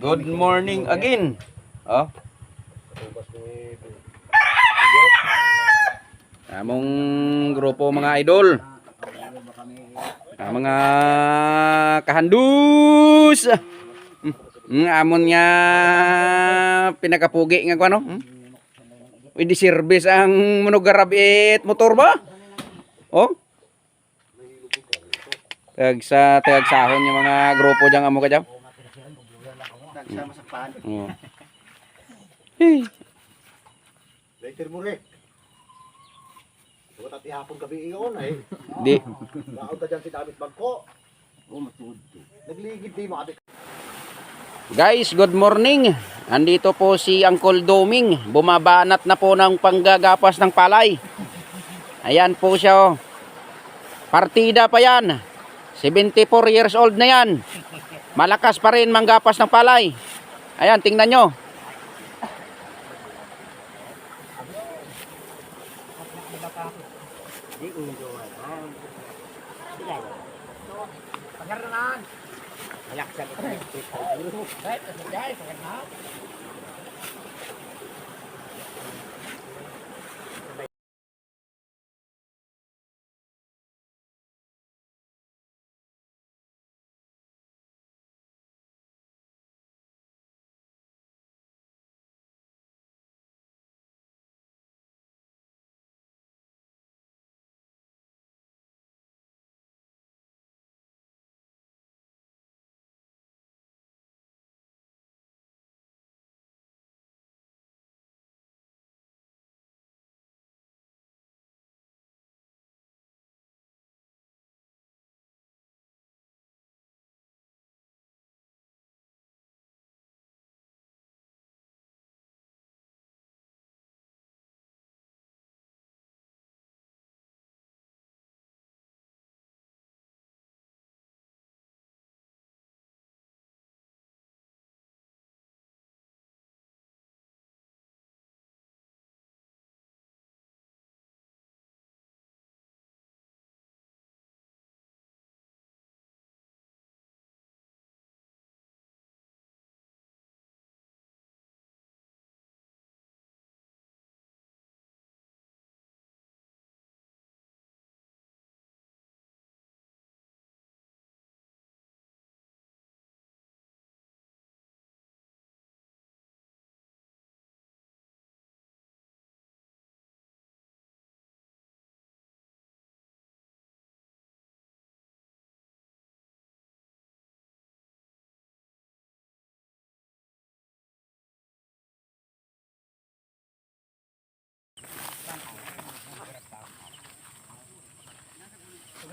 Good morning again. Oh. Among grupo mga idol. Ah, mga kahandus. Mm, amon nga pinakapugi nga kuno. Hmm? Service ang monogarabit motor ba? Oh. Tag sa tag sahon yung mga grupo diyan amo ka diyan. Nagsama sa pan. Oh. Hey. Later mo rin. Bukat at ihapon gabi iyon eh. Di. Laon ta dyan si Damit Bagko. Oh, matud. Nagligid di mo ate. Guys, good morning. Andito po si Uncle Doming. Bumabanat na po ng panggagapas ng palay. Ayan po siya. oh. Partida pa yan. 74 years old na yan. Malakas pa rin manggapas ng palay. Ayan, tingnan nyo. Subay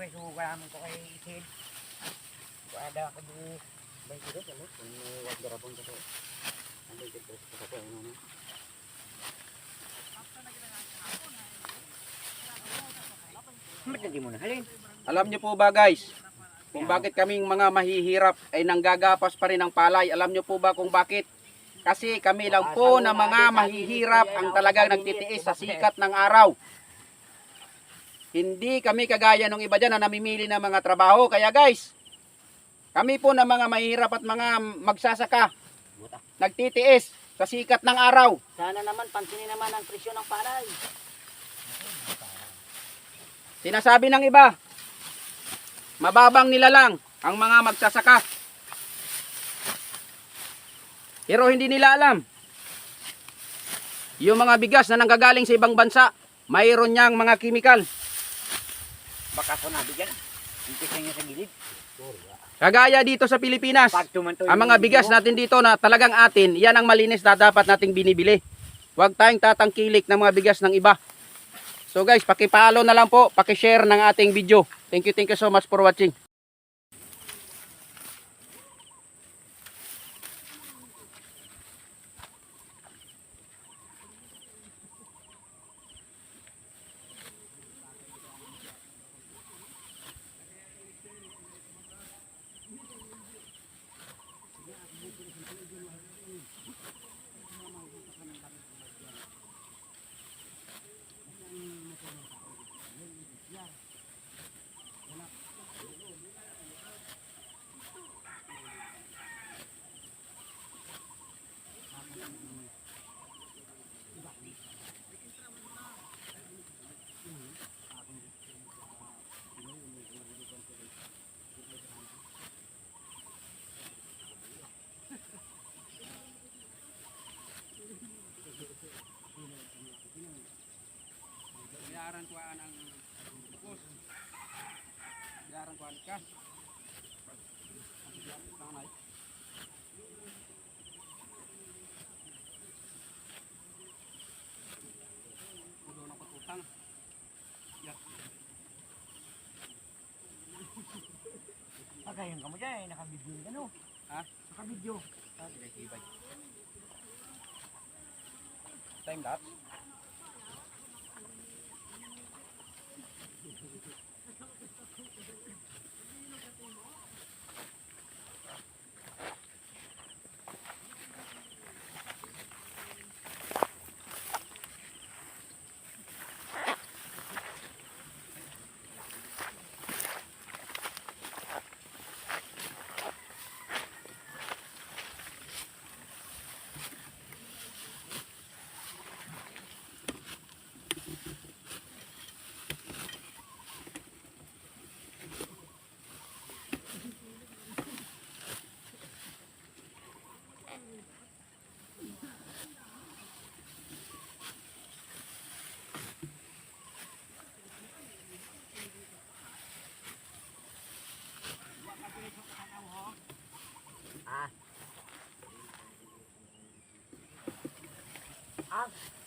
suga namin ko kay Isid. Ada ka di Bay kiro ano? Kung wag darabon ka to. Ano dito sa ko ano? Ba't hindi mo nahalin? Alam nyo po ba guys, kung bakit kaming mga mahihirap ay nanggagapas pa rin ng palay. Alam nyo po ba kung bakit? Kasi kami lang po na mga mahihirap ang talagang nagtitiis sa sikat ng araw. Hindi kami kagaya ng iba dyan na namimili ng mga trabaho. Kaya guys, kami po na mga mahihirap at mga magsasaka, nagtitiis sa sikat ng araw. Sana naman pansinin naman ang presyo ng palay. Sinasabi ng iba, mababang nila lang ang mga magsasaka. Pero hindi nila alam. Yung mga bigas na nanggagaling sa ibang bansa, mayroon niyang mga kimikal. Baka sunabi dyan. Impisa niya sa gilid. Kagaya dito sa Pilipinas, ang mga bigas natin dito na talagang atin, yan ang malinis na dapat nating binibili. Huwag tayong tatangkilik ng mga bigas ng iba. So guys, pakipalo na lang po, pakishare ng ating video. Thank you, thank you so much for watching. Eh, nakabidyo yung ano. Ha? Nakabidyo. Ah, ibay. Time lapse? Ireland.